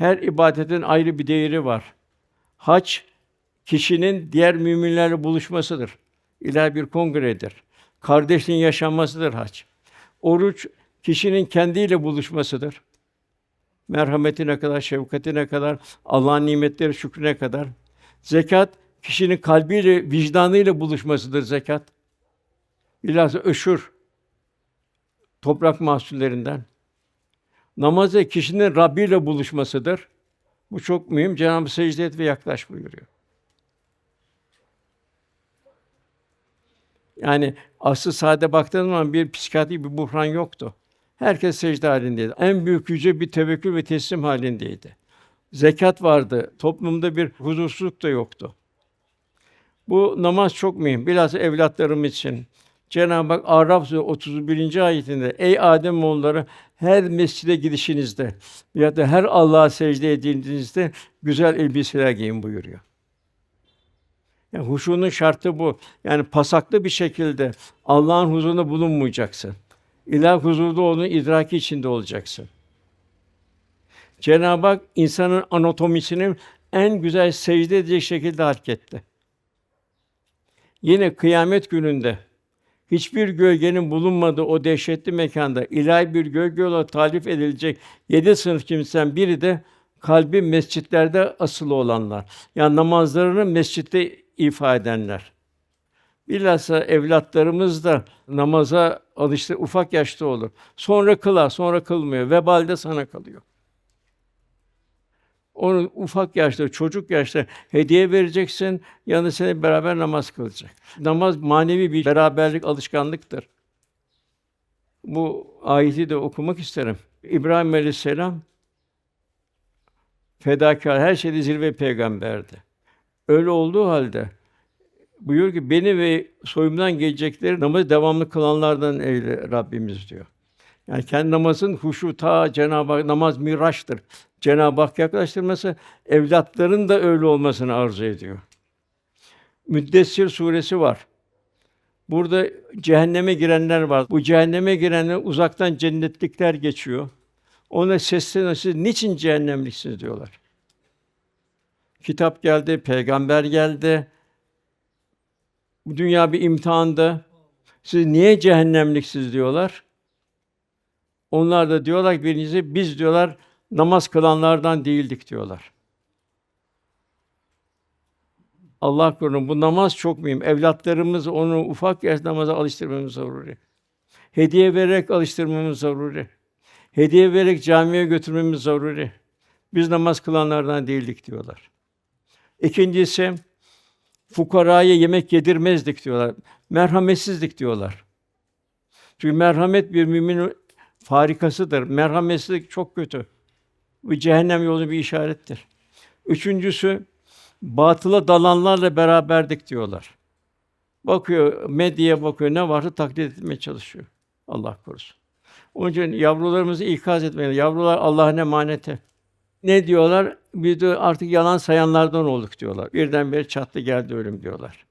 Her ibadetin ayrı bir değeri var. Hac kişinin diğer müminlerle buluşmasıdır. İlahi bir kongredir. Kardeşliğin yaşanmasıdır hac. Oruç kişinin kendiyle buluşmasıdır. Merhametine kadar, şefkatine kadar, Allah'ın nimetleri şükrüne kadar. Zekat kişinin kalbiyle, vicdanıyla buluşmasıdır zekat. Bilhassa öşür toprak mahsullerinden. Namaz da kişinin Rabbi ile buluşmasıdır. Bu çok mühim. Cenab-ı secde et ve yaklaş buyuruyor. Yani aslı sade baktığın zaman bir psikiyatrik bir buhran yoktu. Herkes secde halindeydi. En büyük yüce bir tevekkül ve teslim halindeydi. Zekat vardı. Toplumda bir huzursuzluk da yoktu. Bu namaz çok mühim. Bilhassa evlatlarımız için. Cenab-ı Hak Araf Suresi 31. ayetinde ey Adem oğulları her mescide gidişinizde ya da her Allah'a secde edildiğinizde güzel elbiseler giyin buyuruyor. Yani huşunun şartı bu. Yani pasaklı bir şekilde Allah'ın huzurunda bulunmayacaksın. İlah huzurda onun idraki içinde olacaksın. Cenab-ı Hak insanın anatomisini en güzel secde edecek şekilde hareketti. Yine kıyamet gününde hiçbir gölgenin bulunmadığı o dehşetli mekanda ilahi bir gölge olarak tarif edilecek yedi sınıf kimsen biri de kalbi mescitlerde asılı olanlar. Yani namazlarını mescitte ifa edenler. Bilhassa evlatlarımız da namaza alıştı ufak yaşta olur. Sonra kılar, sonra kılmıyor. Vebal de sana kalıyor. Onu ufak yaşta, çocuk yaşta hediye vereceksin, yanı seni beraber namaz kılacak. Namaz manevi bir beraberlik, alışkanlıktır. Bu ayeti de okumak isterim. İbrahim Aleyhisselam fedakar, her şeyde zirve peygamberdi. Öyle olduğu halde buyuruyor ki beni ve soyumdan gelecekleri namazı devamlı kılanlardan eyle Rabbimiz diyor. Yani kendi namazın huşu ta Cenab-ı namaz miraçtır. Cenab-ı Hak yaklaştırması evlatların da öyle olmasını arzu ediyor. Müddessir suresi var. Burada cehenneme girenler var. Bu cehenneme girenler uzaktan cennetlikler geçiyor. Ona sesleniyor. Siz niçin cehennemliksiniz diyorlar. Kitap geldi, peygamber geldi. Bu dünya bir imtihandı. Siz niye cehennemliksiniz diyorlar. Onlar da diyorlar birincisi biz diyorlar namaz kılanlardan değildik diyorlar. Allah korusun bu namaz çok mühim. Evlatlarımız onu ufak yaş namaza alıştırmamız zaruri. Hediye vererek alıştırmamız zaruri. Hediye vererek camiye götürmemiz zaruri. Biz namaz kılanlardan değildik diyorlar. İkincisi fukaraya yemek yedirmezdik diyorlar. Merhametsizlik diyorlar. Çünkü merhamet bir müminin farikasıdır. Merhametsizlik çok kötü. Bu cehennem yolu bir işarettir. Üçüncüsü batıla dalanlarla beraberdik diyorlar. Bakıyor medyaya bakıyor ne varsa taklit etmeye çalışıyor. Allah korusun. Onun için yavrularımızı ikaz etmeli. Yavrular Allah'ın emaneti. Ne diyorlar? Biz de artık yalan sayanlardan olduk diyorlar. Birdenbire çattı geldi ölüm diyorlar.